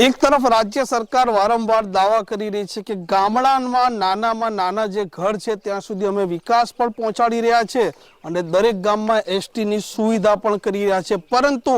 એક તરફ રાજ્ય સરકાર વારંવાર દાવા કરી રહી છે કે ગામડામાં, નાનામાં નાના જે ઘર છે, ત્યાં સુધી અમે વિકાસ પણ પહોંચાડી રહ્યા છે અને દરેક ગામમાં એસટીની સુવિધા પણ કરી રહ્યા છે. પરંતુ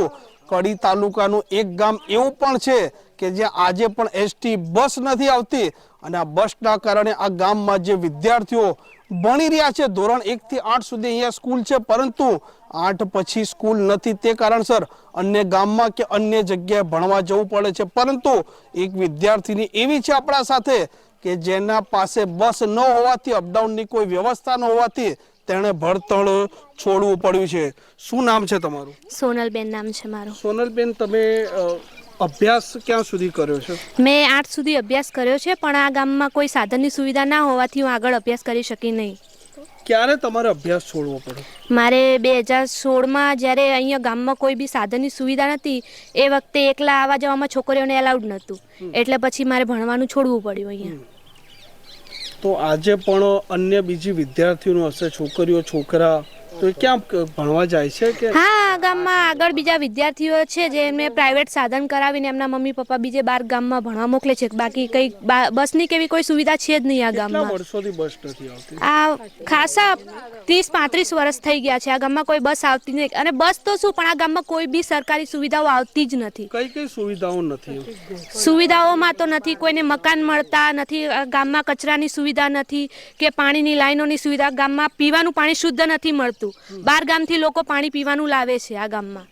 કડી તાલુકાનું એક ગામ એવું પણ છે કે જ્યાં આજે પણ એસટી બસ નથી આવતી અને આ બસના કારણે આ ગામમાં જે વિદ્યાર્થીઓ ભણી રહ્યા છે. ધોરણ એક થી આઠ સુધી અહીંયા સ્કૂલ છે પરંતુ આઠ પછી સ્કૂલ નથી. તે કારણસર અન્ય ગામમાં કે અન્ય જગ્યાએ ભણવા જવું પડે છે. પરંતુ એક વિદ્યાર્થીની એવી છે આપણા સાથે કે જેના પાસે બસ ન હોવાથી અપડાઉનની કોઈ વ્યવસ્થા ન હોવાથી તેણે ભણતર છોડવું પડ્યું છે. શું નામ છે તમારું? સોનલબેન નામ છે મારું. સોનલબેન તમે અભ્યાસ ક્યાં સુધી કર્યો છે? મેં આઠ સુધી અભ્યાસ કર્યો છે પણ આ ગામમાં કોઈ સાધનની સુવિધા ના હોવાથી હું આગળ અભ્યાસ કરી શકી નહીં. ક્યારે તમારે અભ્યાસ છોડવો પડે? મારે બે હજાર સોળમાં જ્યારે અહીંયા ગામમાં કોઈ બી સાધનની સુવિધા નથી એ વખતે એકલા આવવા જવામાં છોકરીઓને એલાઉડ નહોતું એટલે પછી મારે ભણવાનું છોડવું પડ્યું અહીંયા. તો આજે પણ અન્ય બીજી વિદ્યાર્થીઓનું હશે છોકરીઓ છોકરા તો ક્યાં ભણવા જાય છે કે? હા ગામમાં આગળ બીજા વિદ્યાર્થીઓ છે જે એમને પ્રાઇવેટ સાધન કરાવીને એમના મમ્મી પપ્પા બીજે બાર ગામમાં ભણવા મોકલે છે. બાકી કઈ બસની કેવી કોઈ સુવિધા છે જ નહીં આ ગામમાં. વર્ષોથી બસ નથી આવતી? આ ખાસા ત્રીસ પાંત્રીસ વર્ષ થઈ ગયા છે. આ ગામમાં કોઈ બસ આવતી નહીં. અને બસ તો શું પણ આ ગામમાં કોઈ બી સરકારી સુવિધાઓ આવતી જ નથી. કઈ કઈ સુવિધાઓ નથી? સુવિધાઓમાં તો નથી કોઈને મકાન મળતા નથી આ ગામમાં કચરાની સુવિધા નથી કે પાણીની લાઈનોની સુવિધા. ગામમાં પીવાનું પાણી શુદ્ધ નથી મળતું. બાર ગામથી લોકો પાણી પીવાનું લાવે છે. આ ગામમાં.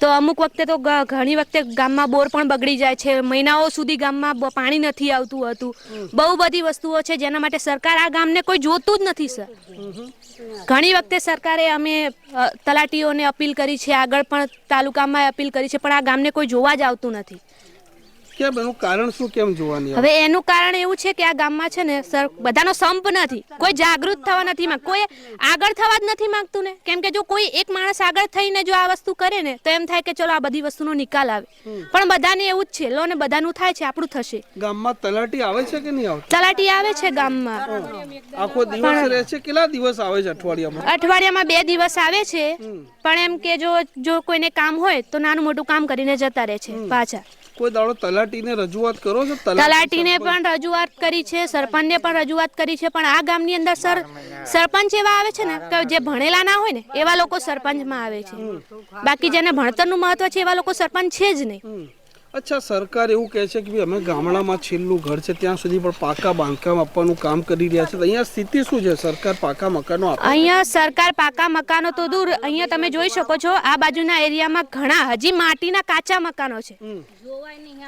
તો અમુક વખતે તો ઘણી વખતે ગામમાં બોર પણ બગડી જાય છે. મહિનાઓ સુધી ગામમાં પાણી નથી આવતું હતું. બહુ બધી વસ્તુઓ છે જેના માટે સરકાર આ ગામને કોઈ જોતું જ નથી સર. ઘણી વખતે સરકારે અમે તલાટીઓને અપીલ કરી છે. આગળ પણ તાલુકામાં અપીલ કરી છે પણ આ ગામને કોઈ જોવા જ આવતું નથી. કેમ? એનું કારણ શું કેમ જોવાની હવે એનું કારણ એવું છે કે આ ગામમાં છે ને સર બધાનો સંપ નથી. કોઈ જાગૃત થવા નથી માંગ કોઈ આગળ થવા જ નથી માંગતું ને. કેમ કે જો કોઈ એક માણસ આગળ થઈને જો આ વસ્તુ કરે ને તો એમ થાય કે ચલો આ બધી વસ્તુનો નિકાલ આવે. પણ બધાને એવું જ છે લો ને બધાનું થાય છે આપણું થશે. ગામમાં તલાટી આવે છે કે નહીં આવતી? તલાટી આવે છે ગામમાં. આખો દિવસ રહે છે કેટલા દિવસ આવે છે અઠવાડિયામાં? અઠવાડિયામાં બે દિવસ આવે છે. પણ એમ કે જો જો કોઈને કામ હોય તો નાનું મોટું કામ કરીને જતા રહે છે પાછા. કોઈ દાડો તલાટીને રજૂઆત કરો છો? તલાટી તલાટીને પણ રજૂઆત કરી છે સરપંચને પણ રજૂઆત કરી છે પણ આ ગામની અંદર સર સરપંચ એવા આવે છે ને કે જે ભણેલા ના હોય ને એવા લોકો સરપંચમાં આવે છે. બાકી જેને ભણતરનું મહત્વ છે એવા લોકો સરપંચ છે જ નહીં. અચ્છા સરકાર એવું કહે છે કે ભાઈ અમે ગામડામાં છેલ્લું ઘર છે ત્યાં સુધી પણ પાકા બાંધકામ આપવાનું કામ કરી રહ્યા છે. અહીંયા સ્થિતિ શું છે? સરકાર પાકા મકાનો અહીંયા સરકાર પાકા મકાનો તો દૂર. અહીંયા તમે જોઈ શકો છો આ બાજુના એરિયામાં ઘણા હજી માટીના કાચા મકાનો છે.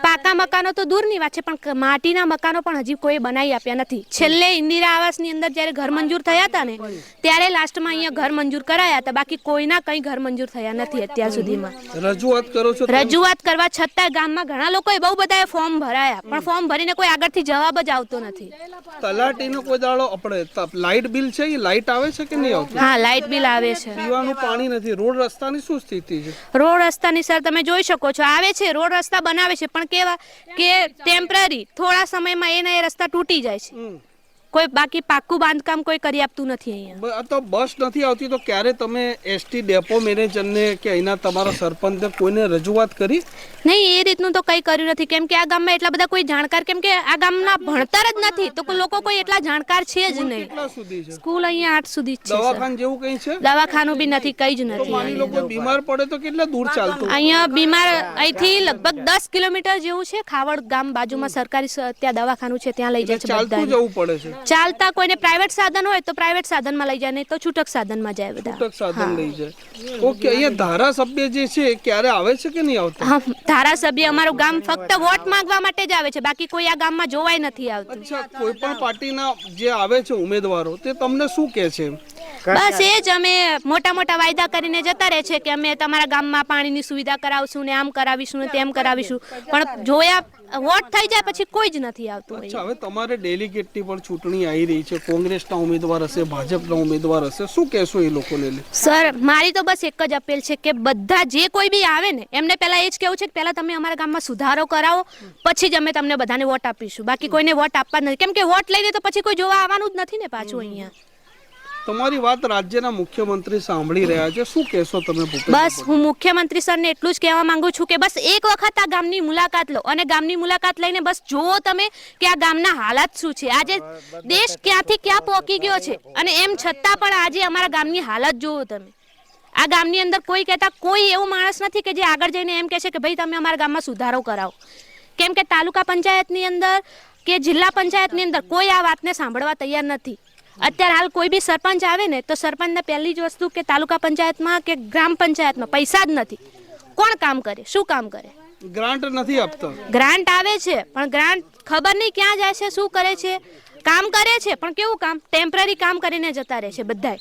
પાકા મકાનો તો દૂરની વાત છે પણ માટીના મકાનો પણ હજી કોઈ બનાવી આપ્યા નથી. છેલ્લે ઇન્દિરા આવાસની અંદર જ્યારે ઘર મંજૂર થયા હતા ને ત્યારે લાસ્ટમાં અહીંયા ઘર મંજૂર કરાયા હતા. બાકી કોઈના કંઈ ઘર મંજૂર થયા નથી અત્યાર સુધીમાં. રજૂઆત કરો છો રજૂઆત કરવા છતાં ગામમાં ઘણા લોકોએ બહુ બધાએ ફોર્મ ભરાયા પણ ફોર્મ ભરીને કોઈ આગળથી જવાબ જ આવતો નથી. તલાટીનો કોઈ દાડો આપણે લાઈટ લાઇટ બિલ છે એ લાઇટ આવે છે કે નહીં આવતું? હા લાઇટ બિલ આવે છે. પીવાનું પાણી નથી. રોડ રસ્તાની શું સ્થિતિ છે? રોડ રસ્તાની સર તમે જોઈ શકો છો. આવે છે રોડ રસ્તા બનાવે છે પણ કેવા? કે ટેમ્પરરી થોડા સમયમાં એના એ રસ્તા તૂટી જાય છે. કોઈ બાકી પાક્કું બાંધકામ કોઈ કરી આપતું નથી અહીંયા. આ તો બસ નથી આવતી તો ક્યારે તમે એસટી ડેપો મેનેજરને કે અહીંના તમારા સરપંચને કોઈને રજૂઆત કરી? નહીં એ રીતનું તો કંઈ કર્યું નથી. કેમ કે આ ગામમાં એટલા બધા કોઈ જાણકાર કેમ કે આ ગામના ભણતર જ નથી તો કોઈ લોકો કોઈ એટલા જાણકાર છે જ નહીં. સ્કૂલ અહીંયા આઠ સુધી જ છે દવાખાન જેવું કંઈ છે? દવાખાનું બી નથી કઈ જ નથી. માની લોકો બીમાર પડે તો કેટલા દૂર ચાલતું? અહીંયા બીમાર અહીંથી લગભગ દસ કિલોમીટર જેવું છે ખાવડ ગામ બાજુમાં સરકારી ત્યાં દવાખાનું છે ત્યાં લઈ જાય છે ચાલતું જવું પડે છે. ચાલતા કોઈને પ્રાઇવેટ સાધન હોય તો પ્રાઇવેટ સાધનમાં લઈ જાય નહીં તો છૂટક સાધનમાં જાય બધા. છૂટક સાધન લઈ જાય. ઓકે અહીંયા ધારાસભ્ય જે છે ક્યારે આવે છે કે નહીં આવતા? હા ધારાસભ્ય અમારું ગામ ફક્ત વોટ માંગવા માટે જ આવે છે બાકી કોઈ આ ગામમાં જોવાય નથી આવતું. અચ્છા કોઈ પણ પાર્ટીના જે આવે છે ઉમેદવારો તે તમને શું કહે છે? બસ એ જ અમે મોટા મોટા વાયદા કરીને જતા રહે છે કે અમે તમારા ગામમાં પાણીની સુવિધા કરાવશું ને આમ કરાવીશું ને તેમ કરાવીશું. પણ જોયા વોટ થઈ જાય પછી કોઈ જ નથી આવતું અચ્છા હવે તમારે ડેલિગેટની પણ ચૂંટણી આવી રહી છે. કોંગ્રેસના ઉમેદવાર હશે ભાજપના ઉમેદવાર હશે. શું કહેશો એ લોકોને સર મારી તો બસ એક જ અપીલ છે કે બધા જે કોઈ બી આવે ને એમને પહેલા એ જ કેવું છે કે પહેલા તમે અમારા ગામમાં સુધારો કરાવો પછી જ અમે તમને બધાને વોટ આપીશું. બાકી કોઈને વોટ આપવા જ નથી. કેમ કે વોટ લઈને તો પછી કોઈ જોવા આવવાનું જ નથી ને પાછું અહીંયા. તમારી વાત રાજ્યના મુખ્યમંત્રી સાંભળી રહ્યા છે. શું કહેશો તમે બસ હું મુખ્યમંત્રી સરને એટલું જ કહેવા માંગુ છું કે બસ એક વખત આ ગામની મુલાકાત લો અને ગામની મુલાકાત લઈને બસ જુઓ તમે કે આ ગામના હાલાત શું છે. આજે દેશ ક્યાંથી ક્યાં પહોંચી ગયો છે અને એમ છતાં પણ આજે અમારા ગામની હાલત જુઓ તમે. આ ગામની અંદર કોઈ કહેતા કોઈ એવો માણસ નથી કે જે આગળ જઈને એમ કહે છે કે ભાઈ તમે અમારા ગામમાં સુધારો કરાવો. કેમ કે તાલુકા પંચાયતની અંદર કે જિલ્લા પંચાયતની અંદર કોઈ આ વાતને સાંભળવા તૈયાર નથી. અત્યારે હાલ કોઈ બી સરપંચ આવે ને તો સરપંચને પહેલી જ વસ્તુ કે તાલુકા પંચાયતમાં કે ગ્રામ પંચાયતમાં પૈસા જ નથી. કોણ કામ કરે? શું કામ કરે? ગ્રાન્ટ નથી આપતો. ગ્રાન્ટ આવે છે પણ ગ્રાન્ટ ખબર નહીં ક્યાં જાય છે શું કરે છે? કામ કરે છે પણ કેવું કામ? ટેમ્પરરી કામ કરીને જતા રહે છે બધાય.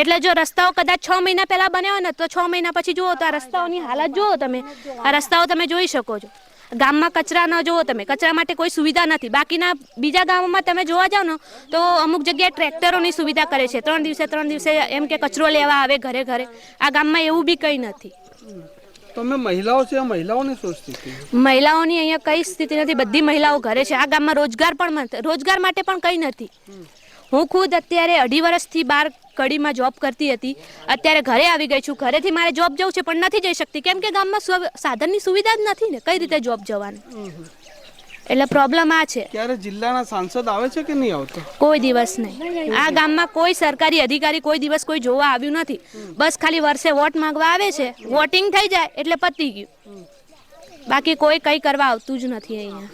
એટલે જો રસ્તાઓ કદાચ છ મહિના પહેલા બન્યા હોય ને તો છ મહિના પછી જુઓ તો આ રસ્તાઓની હાલત જુઓ તમે. આ રસ્તાઓ તમે જોઈ શકો છો. ગામમાં કચરા ન જુઓ તમે. કચરા માટે કોઈ સુવિધા નથી. બાકીના બીજા ગામોમાં તમે જોવા જાઓ ને તો અમુક જગ્યાએ ટ્રેક્ટરોની સુવિધા કરે છે. ત્રણ દિવસે ત્રણ દિવસે એમ કે કચરો લેવા આવે ઘરે ઘરે. આ ગામમાં એવું બી કંઈ નથી. તમે મહિલાઓ છે મહિલાઓની શું સ્થિતિ? મહિલાઓની અહીંયા કઈ સ્થિતિ નથી. બધી મહિલાઓ ઘરે છે. આ ગામમાં રોજગાર પણ રોજગાર માટે પણ કંઈ નથી. હું ખુદ અત્યારે અઢી વર્ષથી બાર કડીમાં જોબ કરતી હતી. અત્યારે ઘરે આવી ગઈ છું. ઘરેથી મારે જોબ જવું છે પણ નથી જઈ શકતી. કેમ કે ગામમાં સ્વ- સાધનની સુવિધા જ નથી ને? કઈ રીતે જોબ જવાનું? એટલે પ્રોબ્લેમ આ છે. ક્યારે જિલ્લાના સાંસદ આવે છે કે નહીં આવતો? કોઈ દિવસ નહીં. આ ગામમાં કોઈ સરકારી અધિકારી કોઈ દિવસ કોઈ જોવા આવ્યું નથી. બસ ખાલી વર્ષે વોટ માંગવા આવે છે. વોટિંગ થઈ જાય એટલે પતી ગયું. બાકી કોઈ કંઈ કરવા આવતું જ નથી અહીંયા.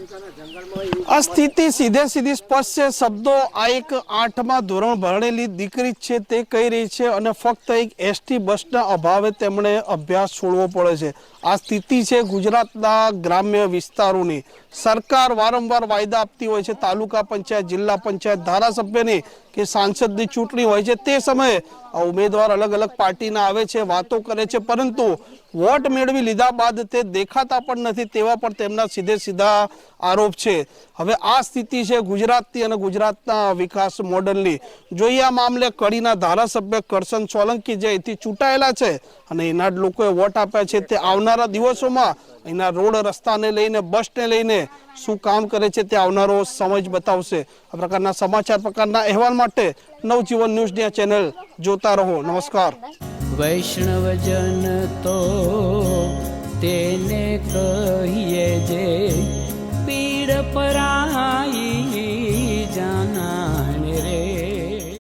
આ સ્થિતિ સીધે સીધી સ્પષ્ટ છે. શબ્દો આ એક આઠમાં ધોરણ ભણેલી દીકરી છે, તે કહી રહી છે અને ફક્ત એક એસટી બસના અભાવે તેમણે અભ્યાસ છોડવો પડે છે. આ સ્થિતિ છે ગુજરાતના ગ્રામ્ય વિસ્તારોની. સરકાર વારંવાર વાયદા આપતી હોય છે, તાલુકા પંચાયત, જિલ્લા પંચાયત, ધારાસભ્યની કે સાંસદની ચૂંટણી હોય છે. તે સમયે આ ઉમેદવાર અલગ અલગ પાર્ટીના આવે છે, વાતો કરે છે, પરંતુ વોટ મેળવી લીધા બાદ તે દેખાતા પણ નથી, તેવા પણ તેમના સીધે સીધા આરોપ છે. હવે આ સ્થિતિ છે ગુજરાતની અને ગુજરાતના વિકાસ મોડલની. જોઈએ આ મામલે કડીના ધારાસભ્ય કરશન સોલંકી જે અહીંથી ચૂંટાયેલા છે અને એના જ લોકોએ વોટ આપ્યા છે તે આવનારા દિવસોમાં અહીંના રોડ રસ્તાને લઈને, બસને લઈને શું કામ કરે છે તે આવનારો સમય બતાવશે. આ પ્રકારના સમાચાર, પ્રકારના અહેવાલ માટે નવજીવન ન્યૂઝની ચેનલ જોતા રહો. નમસ્કાર. વૈષ્ણવજન તો તેને કહીએ જે पराई